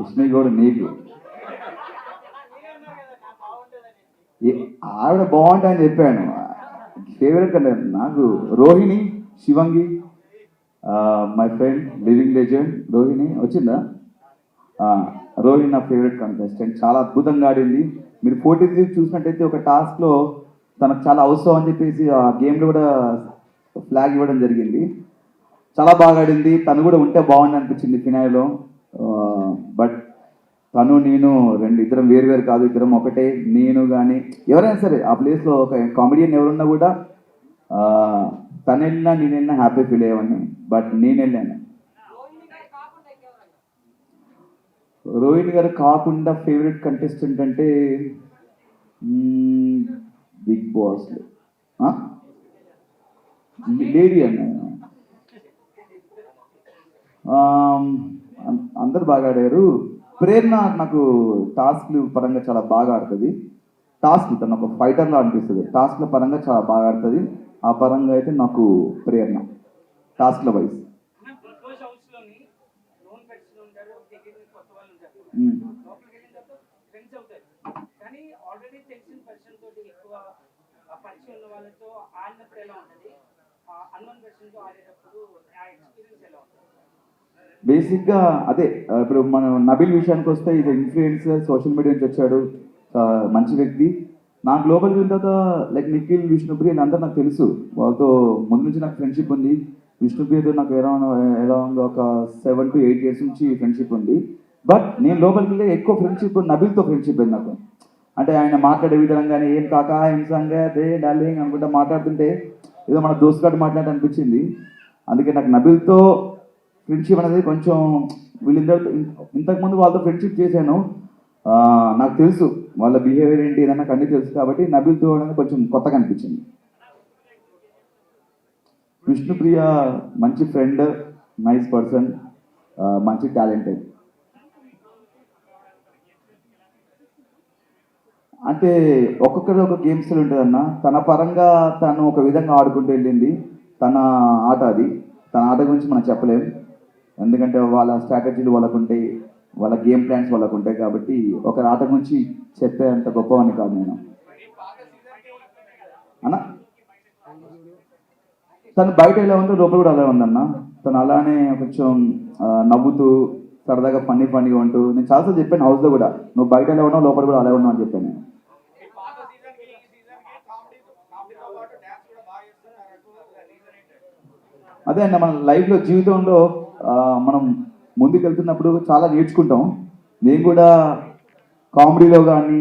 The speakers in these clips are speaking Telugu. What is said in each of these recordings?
యష్మి నీకు. ఏ- ఆవిడ బాగుంటాయని చెప్పాను. ఫేవరెట్ అంటే నాకు Rohini శివంగి my friend living legend Rohini. వచ్చిందా? రోహిణి నా ఫేవరెట్ కంటెస్టెంట్ చాలా అద్భుతంగా ఆడింది. మీరు పోటీ చూసినట్టయితే ఒక టాస్క్లో తనకు చాలా అవసరం అని చెప్పేసి ఆ గేమ్లో కూడా ఫ్లాగ్ ఇవ్వడం జరిగింది. చాలా బాగా ఆడింది. తను కూడా ఉంటే బాగుంది అనిపించింది ఫినాయిలో. బట్ తను నేను రెండు ఇద్దరం వేరు వేరు కాదు ఇద్దరం ఒకటే. నేను కానీ ఎవరైనా సరే ఆ ప్లేస్లో ఒక కామెడియన్ ఎవరున్నా కూడా తను వెళ్ళినా నేను వెళ్ళినా హ్యాపీ ఫీల్ అయ్యేవాడిని. బట్ నేను వెళ్ళాను రోహిణి గారు కాకుండా ఫేవరెట్ కంటెస్టెంట్ అంటే బిగ్ బాస్ లేడీ అన్న అందరు బాగా ఆడారు. ప్రేరణ నాకు టాస్క్లు పరంగా చాలా బాగా ఆడుతుంది. టాస్క్ తను ఒక ఫైటర్లా అనిపిస్తుంది. టాస్క్ల పరంగా చాలా బాగా ఆడుతుంది. ఆ పరంగా అయితే నాకు ప్రేరణ. టాస్క్ల వైజ్ వాళ్ళతో ఆడినప్పుడు ఎలా ఉంటుంది? అన్నోన్ ఆడేటప్పుడు ఆ ఎక్స్పీరియన్స్ ఎలా ఉంటుంది? బేసిక్గా అదే ఇప్పుడు మనం నబిల్ విషయానికి వస్తే ఇది ఇన్ఫ్లుయెన్సర్ సోషల్ మీడియా నుంచి వచ్చాడు మంచి వ్యక్తి. నాకు లోపలికి వెళ్ళిన తర్వాత లైక్ నిఖిల్ విష్ణుప్రియ అందరూ నాకు తెలుసు. వాళ్ళతో ముందు నుంచి నాకు ఫ్రెండ్షిప్ ఉంది. విష్ణుప్రియతో నాకు అరౌండ్ అరౌండ్ ఒక సెవెన్ టు ఎయిట్ ఇయర్స్ నుంచి ఫ్రెండ్షిప్ ఉంది. బట్ నేను లోపలికి వెళ్ళి ఎక్కువ ఫ్రెండ్షిప్ నబిల్తో ఫ్రెండ్షిప్ ఉంది నాకు. అంటే ఆయన మాట్లాడే విధానం కానీ ఏం కాక ఏం సంగతే డాలింగ్ అనుకుంటా మాట్లాడుతుంటే ఏదో మన దోస్తు గారు అనిపించింది అందుకే నాకు నబిల్తో ఫ్రెండ్షిప్ అనేది కొంచెం వీళ్ళిద్దరితో ఇంతకుముందు వాళ్ళతో ఫ్రెండ్షిప్ చేశాను. నాకు తెలుసు వాళ్ళ బిహేవియర్ ఏంటి ఏదన్నా నాకు అన్నీ తెలుసు కాబట్టి నబీల్తో అనేది కొంచెం కొత్తగా అనిపించింది. విష్ణుప్రియ మంచి ఫ్రెండ్ నైస్ పర్సన్ మంచి టాలెంటెడ్ అంటే ఒక్కొక్కరి ఒక గేమ్స్లో ఉంటుందన్న. తన పరంగా తను ఒక విధంగా ఆడుకుంటూ వెళ్ళింది. తన ఆట అది. తన ఆట గురించి మనం చెప్పలేము ఎందుకంటే వాళ్ళ స్ట్రాటజీలు వాళ్ళకు ఉంటాయి వాళ్ళ గేమ్ ప్లాన్స్ వాళ్ళకు ఉంటాయి కాబట్టి ఒక ఆట గురించి చెప్పే అంత కాదు నేను. అన్న? తను బయట ఎలా ఉందో లోపల కూడా అలా ఉందన్న. తను అలానే కొంచెం నవ్వుతూ సరదాగా ఫన్నీ ఫన్నీగా ఉంటూ నేను చాలాసార్లు చెప్పాను హౌస్లో కూడా నువ్వు బయట ఎలా ఉన్నావు లోపల కూడా అలా ఉన్నావు అని చెప్పాను నేను. అదే అండి మన లైఫ్లో జీవితంలో మనం ముందుకు వెళ్తున్నప్పుడు చాలా నేర్చుకుంటాం. నేను కూడా కామెడీలో కానీ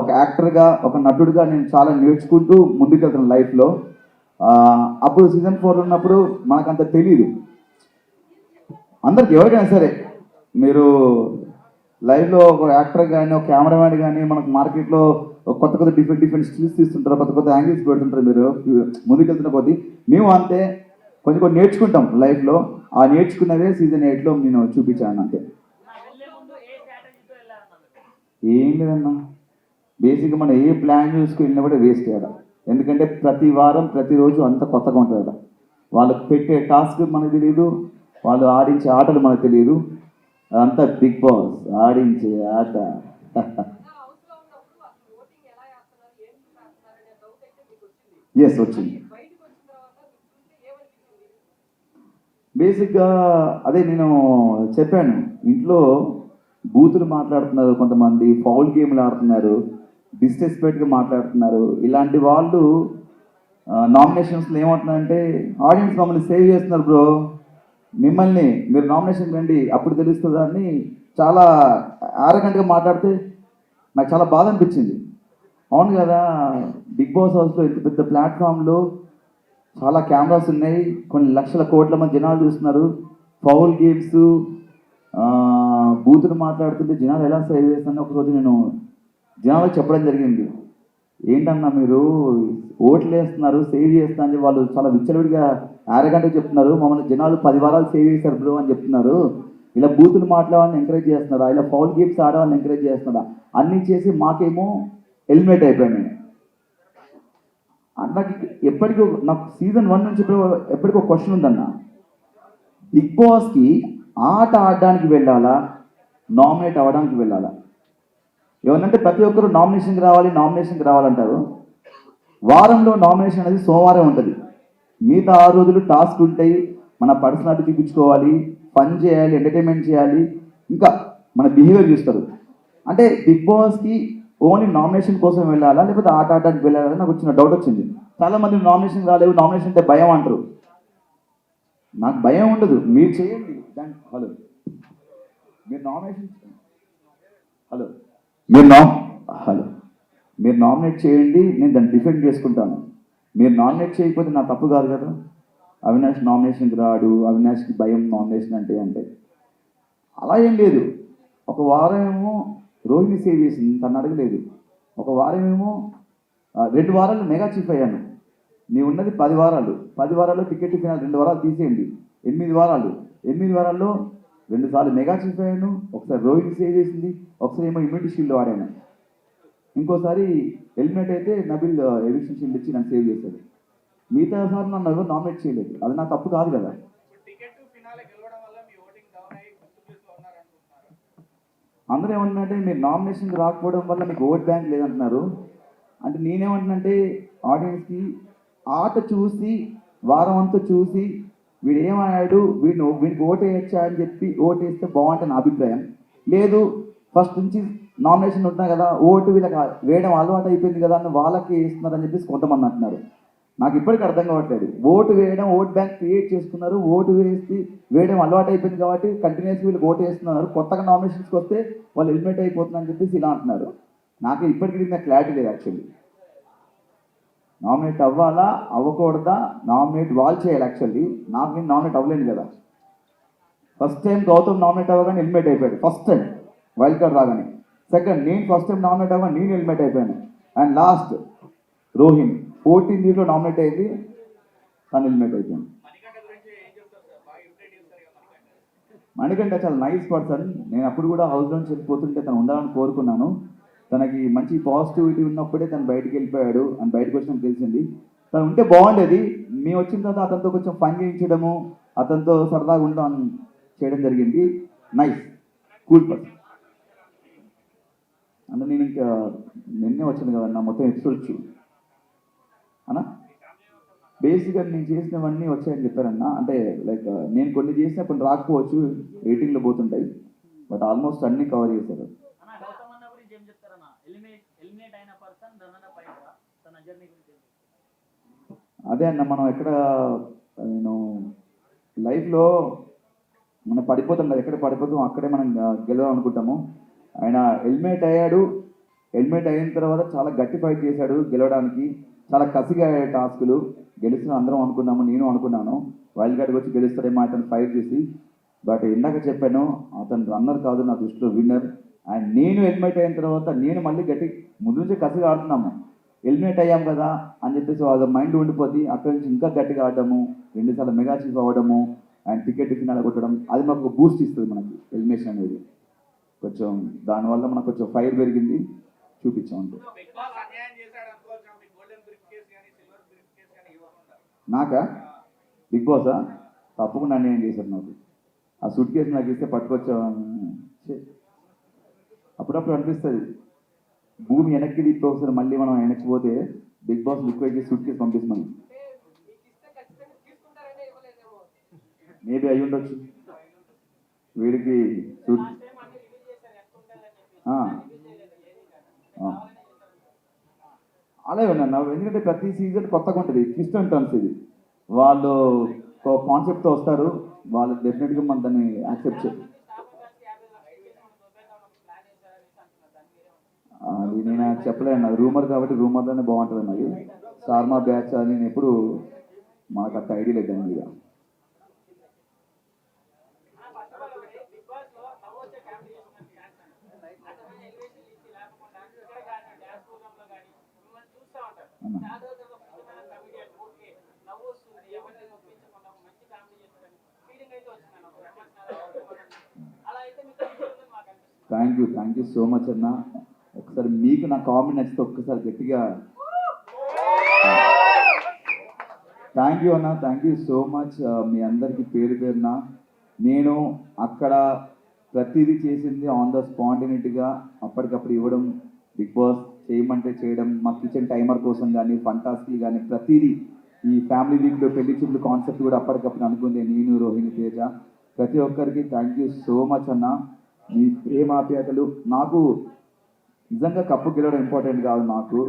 ఒక యాక్టర్గా ఒక నటుడిగా నేను చాలా నేర్చుకుంటూ ముందుకు వెళ్తున్నాను లైఫ్లో అప్పుడు సీజన్ ఫోర్ ఉన్నప్పుడు మనకంత తెలియదు అందరికి ఎవరికైనా సరే మీరు లైవ్లో ఒక యాక్టర్ కానీ ఒక కెమెరామ్యాన్ కానీ మనకు మార్కెట్లో కొత్త కొత్త డిఫరెంట్ డిఫరెంట్ స్కిల్స్ తీస్తుంటారు కొత్త కొత్త యాంగిల్స్ పెడుతుంటారు మీరు ముందుకెళ్తున్న కొద్దీ. మేము అంతే కొంచెం కొన్ని నేర్చుకుంటాం లైఫ్లో. ఆ నేర్చుకున్నదే సీజన్ ఎయిట్లో నేను చూపించాను అంతే. ఏం లేదన్నా. బేసిక్గా మనం ఏ ప్లాన్ చూసుకుని వెళ్ళినా కూడా వేస్ట్ చేయడం ఎందుకంటే ప్రతి వారం ప్రతిరోజు అంత కొత్తగా ఉంటుంది వాళ్ళకు పెట్టే టాస్క్ మనకు తెలియదు వాళ్ళు ఆడించే ఆటలు మనకు తెలియదు అదంతా బిగ్ బాస్ ఆడించే ఆట. ఎస్ వచ్చింది. బేసిక్గా అదే నేను చెప్పాను. ఇంట్లో బూతులు మాట్లాడుతున్నారు కొంతమంది ఫౌల్ గేమ్లు ఆడుతున్నారు డిస్రెస్పెక్ట్గా మాట్లాడుతున్నారు. ఇలాంటి వాళ్ళు నామినేషన్స్లో ఏమంటున్నారంటే ఆడియన్స్ మమ్మల్ని సేవ్ చేస్తున్నారు బ్రో. మిమ్మల్ని మీరు నామినేషన్ రండి అప్పుడు తెలుస్తుంది అని చాలా ఆరగంటగా మాట్లాడితే నాకు చాలా బాధ అనిపించింది. అవును కదా బిగ్ బాస్ హౌస్లో ఇంత పెద్ద ప్లాట్ఫామ్లో చాలా కెమెరాస్ ఉన్నాయి. కొన్ని లక్షల కోట్ల మంది జనాలు చూస్తున్నారు. ఫౌల్ గేమ్స్ బూతులు మాట్లాడుతుంటే జనాలు ఎలా సేవ్ చేస్తానో ఒకరోజు నేను జనాలకు చెప్పడం జరిగింది. ఏంటన్నా మీరు ఓట్లు వేస్తున్నారు సేవ్ చేస్తున్నా అని వాళ్ళు చాలా విచ్చలవిడిగా ఆరగంటగా చెప్తున్నారు. మమ్మల్ని జనాలు పది వారాలు సేవ్ చేశారు బ్రో అని చెప్తున్నారు. ఇలా బూతులు మాట్లాడాలని ఎంకరేజ్ చేస్తున్నారా? ఇలా ఫౌల్ గేమ్స్ ఆడవాళ్ళని ఎంకరేజ్ చేస్తున్నారా? అన్నీ చేసి మాకేమో హెల్మెట్ అయిపోయినాయి నాకు ఎప్పటికీ నాకు సీజన్ వన్ నుంచి ఇప్పుడు ఎప్పటికీ ఒక క్వశ్చన్ ఉందన్న. బిగ్ బాస్కి ఆట ఆడడానికి వెళ్ళాలా? నామినేట్ అవ్వడానికి వెళ్ళాలా? ఏమన్నంటే ప్రతి ఒక్కరు నామినేషన్కి రావాలి నామినేషన్కి రావాలంటారు. వారంలో నామినేషన్ అనేది సోమవారం ఉంటుంది. మిగతా ఆరు రోజులు టాస్క్ ఉంటాయి. మన పర్సనాలిటీ చూపించుకోవాలి పని చేయాలి ఎంటర్టైన్మెంట్ చేయాలి. ఇంకా మన బిహేవియర్ చూస్తారు. అంటే బిగ్ బాస్కి ఓన్లీ నామినేషన్ కోసం వెళ్ళాలా? లేకపోతే ఆట ఆడడానికి వెళ్ళాలని నాకు వచ్చిన డౌట్ వచ్చింది. చాలా మంది నామినేషన్ రాలేవు నామినేషన్ అంటే భయం అంటారు. నాకు భయం ఉండదు. మీరు చేయండి. దాని హలో. మీరు నామినేషన్ హలో. మీరు నా హలో. మీరు నామినేట్ చేయండి నేను దాన్ని డిఫెండ్ చేసుకుంటాను. మీరు నామినేట్ చేయకపోతే నా తప్పు కాదు కదా. అవినాష్ నామినేషన్కి రాడు అవినాష్కి భయం నామినేషన్ అంటే అంటే. అలా ఏం లేదు. ఒక వారం ఏమో రోహిణి సేవ్ చేసింది తను అడగలేదు. ఒక వారం ఏమో రెండు వారాలు మెగా చీఫ్ అయ్యాను. నీ ఉన్నది పది వారాలు. పది వారాల్లో టికెట్ ఫినాల్ రెండు వారాలు తీసేయండి. ఎనిమిది వారాలు. ఎనిమిది వారాల్లో రెండుసార్లు మెగా చీఫ్ అయ్యాను. ఒకసారి రోహిణి సేవ్ చేసింది. ఒకసారి ఏమో ఇమ్యూనిటీ షీల్డ్ వాడాను. ఇంకోసారి హెల్మెట్ అయితే నబిల్ ఎవిక్షన్ షీల్డ్ ఇచ్చి నన్ను సేవ్ చేశాడు. మిగతా సార్ నన్ను ఎవరు నామినేట్ చేయలేదు. అది నా తప్పు కాదు కదా. అందరూ ఏమంటున్నారంటే మీరు నామినేషన్కి రాకపోవడం వల్ల మీకు ఓట్ బ్యాంక్ లేదంటున్నారు. అంటే నేనేమంటున్నంటే ఆడియన్స్కి ఆట చూసి వారం అంతా చూసి వీడు ఏమన్నాడు? వీడిని వీడికి ఓటు వేయచ్చా? అని చెప్పి ఓటు వేస్తే బాగుంటుంది నా అభిప్రాయం. లేదు ఫస్ట్ నుంచి నామినేషన్ ఉంటున్నా కదా ఓటు వీళ్ళకి వేయడం అలవాటు అయిపోయింది కదా అని వాళ్ళకి వేస్తున్నారని చెప్పేసి కొంతమంది అంటున్నారు. నాకు ఇప్పటికీ అర్థం కావట్లేదు. ఓటు వేయడం ఓట్ బ్యాంక్ క్రియేట్ చేసుకున్నారు ఓటు వేసి వేయడం అలవాటు అయిపోయింది కాబట్టి కంటిన్యూస్ వీళ్ళు ఓటు వేస్తున్నారు. కొత్తగా నామినేషన్స్కి వస్తే వాళ్ళు ఎలిమినేట్ అయిపోతున్నారని చెప్పేసి ఇలా అంటున్నారు. నాకు ఇప్పటికీ దీని క్లారిటీ లేదు యాక్చువల్లీ నామినేట్ అవ్వాలా అవ్వకూడదా? నామినేట్ వాళ్ళు చేయాలి యాక్చువల్లీ నాకు నేను నామినేట్ అవ్వలేను కదా. ఫస్ట్ టైం గౌతమ్ నామినేట్ అవ్వగానే ఎలిమినేట్ అయిపోయాడు. ఫస్ట్ టైం వైల్డ్ కార్డ్ రాగానే. సెకండ్ నేను ఫస్ట్ టైం నామినేట్ అవ్వగా నేను ఎలిమినేట్ అయిపోయాను. And last Rohini. ఫోర్టీన్ దీంట్లో నామినేట్ అయింది. తను ఎలిమినేట్ అయిపోయింది. మణికంఠ చాలా నైస్ పర్సన్ నేను అప్పుడు కూడా హౌస్ నుంచి వెళ్ళిపోతుంటే తను ఉండాలని కోరుకున్నాను. తనకి మంచి పాజిటివిటీ ఉన్నప్పుడే తను బయటికి వెళ్ళిపోయాడు అని బయటకు వచ్చిన తెలిసింది. తను ఉంటే బాగుండేది. మేము వచ్చిన తర్వాత అతనితో కొంచెం పని చేయించడము అతనితో సరదాగా ఉండడం చేయడం జరిగింది. నైస్ కూల్ పర్సన్ అంటే నేను ఇంకా నిన్నే వచ్చాను కదా నా మొత్తం చూ అన్నా బేసిక్గా నేను చేసినవన్నీ వచ్చాయని చెప్పారన్న. అంటే లైక్ నేను కొన్ని చేసిన కొన్ని రాకపోవచ్చు రేటింగ్లో పోతుంటాయి. బట్ ఆల్మోస్ట్ అన్ని కవర్ చేశారు? అదే అన్న మనం ఎక్కడ నేను లైఫ్లో మనం పడిపోతాం కదా ఎక్కడ పడిపోతాం అక్కడే మనం గెలవాలనుకుంటాము. ఆయన హెల్మెట్ అయ్యాడు. హెల్మెట్ అయిన తర్వాత చాలా గట్టి ఫైట్ చేశాడు గెలవడానికి. చాలా కసిగా టాస్కులు గెలిచిన అందరం అనుకున్నాము నేను అనుకున్నాను. వైల్డ్ కార్డ్కి వచ్చి గెలుస్తాడేమో అతను ఫైట్ చేసి. బట్ ఇందాక చెప్పాను అతను రన్నర్ కాదు నా దృష్టిలో విన్నర్ అండ్ నేను హెల్మెట్ అయిన తర్వాత నేను మళ్ళీ గట్టి ముందు నుంచి కసిగా ఆడుతున్నాము. ఎలిమినేట్ అయ్యాం కదా అని చెప్పేసి అది మైండ్ ఉండిపోద్ది. అక్కడి నుంచి ఇంకా గట్టిగా ఆడటము రెండుసార్లు మెగా చీఫ్ అవ్వడము అండ్ టికెట్ ఫినాల్ కొట్టడం అది మాకు బూస్ట్ ఇస్తుంది మనకి ఎలిమినేషన్ అనేది. కొంచెం దానివల్ల మనకు కొంచెం ఫైర్ పెరిగింది. చూపించాం అంతే బిగ్ బాస్ అన్యాయం చేశాడు అనుకోవచ్చు మీకు గోల్డెన్ బ్రిక్ కేస్ కానీ సిల్వర్ బ్రిక్ కేస్ కానీ ఇవ్వకుండా నాకా? బిగ్ బాసా తప్పకుండా అన్యాయం చేశారు నాకు. ఆ సూట్ కేసు నాకు ఇస్తే పట్టుకొచ్చా అప్పుడప్పుడు అనిపిస్తుంది. భూమి వెనక్కి తిప్పి ఒకసారి మళ్ళీ మనం వెనక్కి పోతే బిగ్ బాస్ లిక్విడ్ చేసి సూట్ కేసు పంపిస్తామని మేబీ అయి ఉండొచ్చు. వీడికి సూట్ అలాగే ఉన్నా ఎందుకంటే ప్రతి సీజన్ కొత్తగా ఉంటుంది. ట్విస్ట్ అండ్ టర్న్స్ ఇది. వాళ్ళు కాన్సెప్ట్తో వస్తారు. వాళ్ళు డెఫినెట్గా మన దాన్ని యాక్సెప్ట్ చేయాలి అది నేను చెప్పలేను. రూమర్ కాబట్టి రూమర్లోనే బాగుంటుంది నాకు. స్టార్మా బ్యాచ్ అని నేను ఎప్పుడు మనకు అంత ఐడియా లేదు దాని మీద అన్న. Thank you thank you so much అన్న. ఒకసారి మీకు నా కామెంట్ నచ్చితే ఒక్కసారి గట్టిగా. థ్యాంక్ యూ అన్న థ్యాంక్ యూ సో మచ్ మీ అందరికీ పేరు పేరున. నేను అక్కడ ప్రతిదీ చేసింది ఆన్ ద స్పాంటినిటీగా అప్పటికప్పుడు ఇవ్వడం బిగ్ బాస్ చేయమంటే చేయడం మా కిచెన్ టైమర్ కోసం కానీ ఫంటాస్కి కానీ ప్రతిదీ ఈ ఫ్యామిలీ వీక్లో పెళ్ళి చూపులు కాన్సెప్ట్ కూడా అప్పటికప్పుడు అనుకుంది నేను రోహిణి తేజ. ప్రతి ఒక్కరికి థ్యాంక్ యూ సో మచ్ అన్న. మీ ప్రేమాప్యాతలు నాకు నిజంగా కప్పు గెలవడం ఇంపార్టెంట్ కాదు నాకు.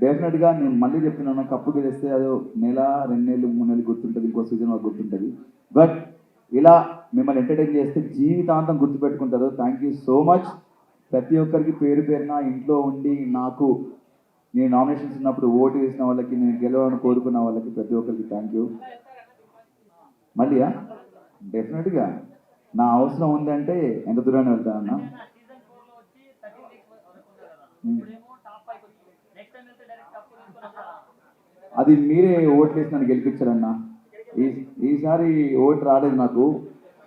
డెఫినెట్గా నేను మళ్ళీ చెప్తున్నాను కప్పు గెలిస్తే అది నెల రెండు నెలలు మూడు నెలలు గుర్తుంటుంది ఇంకో సీజన్ వరకు గుర్తుంటుంది. బట్ ఇలా మిమ్మల్ని ఎంటర్టైన్ చేస్తే జీవితాంతం గుర్తుపెట్టుకుంటారు. థ్యాంక్ యూ సో మచ్ ప్రతి ఒక్కరికి పేరు పేరున ఇంట్లో ఉండి నాకు నేను నామినేషన్స్ ఉన్నప్పుడు ఓటు వేసిన వాళ్ళకి నేను గెలవాలని కోరుకున్న వాళ్ళకి ప్రతి ఒక్కరికి థ్యాంక్ యూ మళ్ళీయా డెఫినెట్గా నా అవసరం ఉందంటే ఎంత దూరాన్ని వెళ్తానన్నా hmm. అది మీరే ఓట్లు వేసి నన్ను గెలిపించారన్నా. ఈ ఈసారి ఓటు రాలేదు నాకు.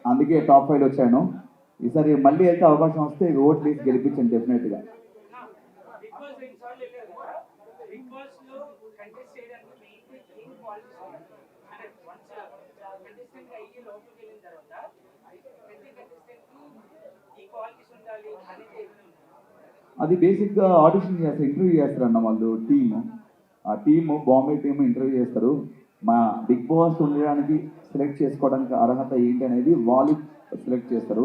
అందుకే టాప్ ఫైవ్లో వచ్చాను. ఈసారి మళ్ళీ అయితే అవకాశం వస్తే ఓట్లు వేసి గెలిపించండి డెఫినెట్గా అది బేసిక్గా ఆడిషన్ చేస్తారు ఇంటర్వ్యూ చేస్తారు అన్న వాళ్ళు టీమ్ ఆ టీము బాంబే టీము ఇంటర్వ్యూ చేస్తారు. మా బిగ్ బాస్ ఉండడానికి సెలెక్ట్ చేసుకోవడానికి అర్హత ఏంటి అనేది వాళ్ళు సెలెక్ట్ చేస్తారు.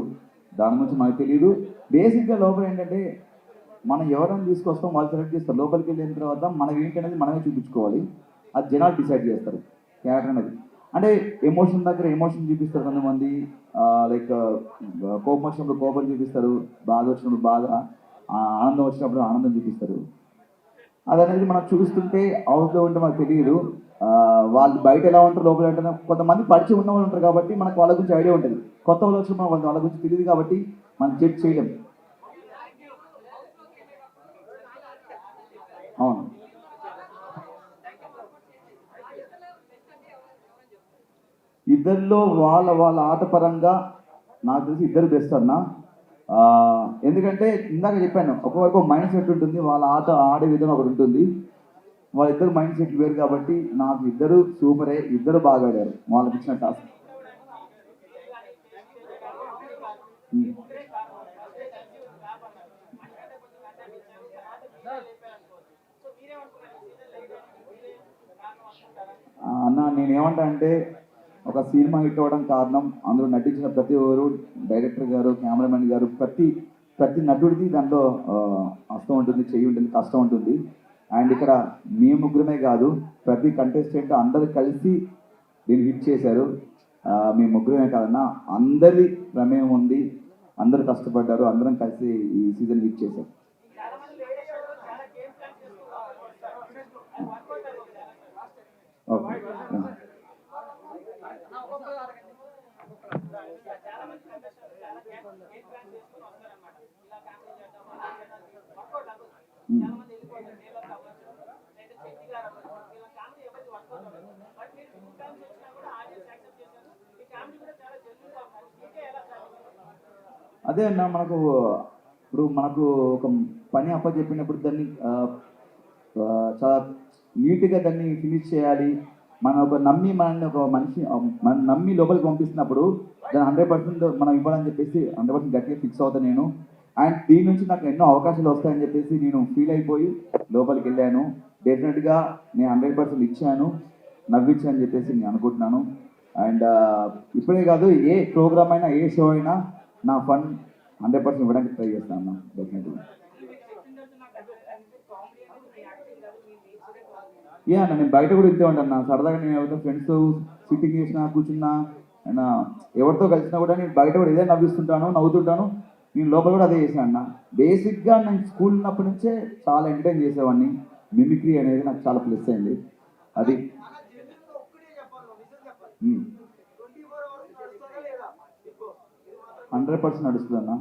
దాని గురించి మనకు తెలియదు బేసిక్గా లోపల ఏంటంటే మనం ఎవరైనా తీసుకొస్తాం వాళ్ళు సెలెక్ట్ చేస్తారు. లోపలికి వెళ్ళిన తర్వాత మనకి ఏంటనేది అనేది మనమే చూపించుకోవాలి. అది జనాలు డిసైడ్ చేస్తారు. క్యారెక్టర్ అనేది. అంటే ఎమోషన్ దగ్గర ఎమోషన్ చూపిస్తారు కొంతమంది. లైక్ కోపం వచ్చినప్పుడు కోపం చూపిస్తారు. బాధ వచ్చినప్పుడు బాధ. ఆనందం వచ్చినప్పుడు ఆనందం చూపిస్తారు. అది అనేది మనం చూపిస్తుంటే అవుట్లో ఉంటే మనకు తెలియదు వాళ్ళు బయట ఎలా ఉంటారు లోపల ఉంటారు కొంతమంది పరిచయం ఉన్న వాళ్ళు ఉంటారు కాబట్టి మనకు వాళ్ళ గురించి ఐడియా ఉంటుంది. కొత్త వాళ్ళు వచ్చిన వాళ్ళ వాళ్ళ గురించి తెలియదు కాబట్టి మనం జడ్జ్ చేయలేం. అవును. ఇద్దరిలో వాళ్ళ వాళ్ళ ఆట పరంగా నాకు తెలిసి ఇద్దరు బెస్ట్ అన్న. ఎందుకంటే ఇందాక చెప్పాను ఒకవైపు మైండ్ సెట్ ఉంటుంది వాళ్ళ ఆట ఆడే విధంగా ఒకటి ఉంటుంది. వాళ్ళిద్దరు మైండ్ సెట్ వేరు కాబట్టి నాకు ఇద్దరు సూపరే ఇద్దరు బాగా ఆడారు. వాళ్ళకి ఇచ్చిన టాస్క్ ఉమ్. ఆ, అన్న నేను అంటే ఒక సినిమా హిట్ అవ్వడం కారణం అందులో నటించిన ప్రతి ఒక్కరు డైరెక్టర్ గారు కెమెరామెన్ గారు ప్రతి ప్రతి నటుడిది దాంట్లో హస్తం ఉంటుంది చెయ్యి ఉంటుంది కష్టం ఉంటుంది. అండ్ ఇక్కడ మీ ముగ్గురమే కాదు ప్రతి కంటెస్టెంట్ అందరు కలిసి దీన్ని హిట్ చేశారు. మీ ముగ్గురమే కాదన్నా అందరి ప్రమేయం ఉంది. అందరు కష్టపడ్డారు అందరం కలిసి ఈ సీజన్ హిట్ చేశారు ఓకే మంది లేడీస్ చాలా గేమ్ ప్లాన్ చేసుకుంటారు అది వర్కౌట్ అవుతుంది ఓకే చాలా మంది కంటెస్టెంట్స్ చాలా గేమ్ గేమ్ ప్లాన్ చేసుకుని వస్తారన్నమాట ఇలా ఫ్యామిలీ చేద్దాం అలా చేద్దాం వర్కౌట్ అవ్వదు చాలా మంది వెళ్ళిపోతారు నీళ్ళకి అవ్వచ్చు లేదా చెట్టి గారు అవ్వచ్చు ఇలా ఫ్యామిలీ ఎవరికి వర్కౌట్ అవ్వదు బట్ మీరు టూ టైమ్స్ వచ్చినా కూడా ఆడియన్స్ యాక్సెప్ట్ చేశారు మీ ఫ్యామిలీ కూడా చాలా జెన్యున్గా ఉన్నారు మీకే ఎలా సాధించారు అదే అన్న మనకు ఇప్పుడు మనకు ఒక పని అప్పచెప్పినప్పుడు దాన్ని చాలా నీట్గా దాన్ని ఫినిష్ చేయాలి. మనం ఒక నమ్మి మనల్ని ఒక మనిషి మన నమ్మి లోపలికి పంపిస్తున్నప్పుడు దాన్ని హండ్రెడ్ పర్సెంట్ మనం ఇవ్వాలని చెప్పేసి హండ్రెడ్ పర్సెంట్ గట్టిగా ఫిక్స్ అవుతాను నేను. అండ్ దీని నుంచి నాకు ఎన్నో అవకాశాలు వస్తాయని చెప్పేసి నేను ఫీల్ అయిపోయి లోపలికి వెళ్ళాను. డెఫినెట్గా నేను హండ్రెడ్ పర్సెంట్ ఇచ్చాను నవ్వించాను చెప్పేసి నేను అనుకుంటున్నాను. అండ్ ఇప్పుడే కాదు ఏ ప్రోగ్రామ్ అయినా ఏ షో అయినా నా ఫన్ హండ్రెడ్ పర్సెంట్ ఇవ్వడానికి ట్రై చేస్తాను డెఫినెట్గా మీ నేచరే కామెడీ యా నేను బయట కూడా ఇంతే ఉంటాను సరదాగా నేను ఎవరితో ఫ్రెండ్స్ సిట్టింగ్ చేసినా కూర్చున్నా అయినా ఎవరితో కలిసినా కూడా నేను బయట కూడా ఇదే నవ్విస్తుంటాను నవ్వుతుంటాను. నేను లోపల కూడా అదే చేశాను అన్న. బేసిక్గా నేను స్కూల్ ఉన్నప్పటి నుంచే చాలా ఎంటర్టైన్ చేసేవాడిని. మిమిక్రీ అనేది నాకు చాలా ప్లస్ అయింది. అది. హండ్రెడ్ పర్సెంట్ నడుస్తుంది అన్న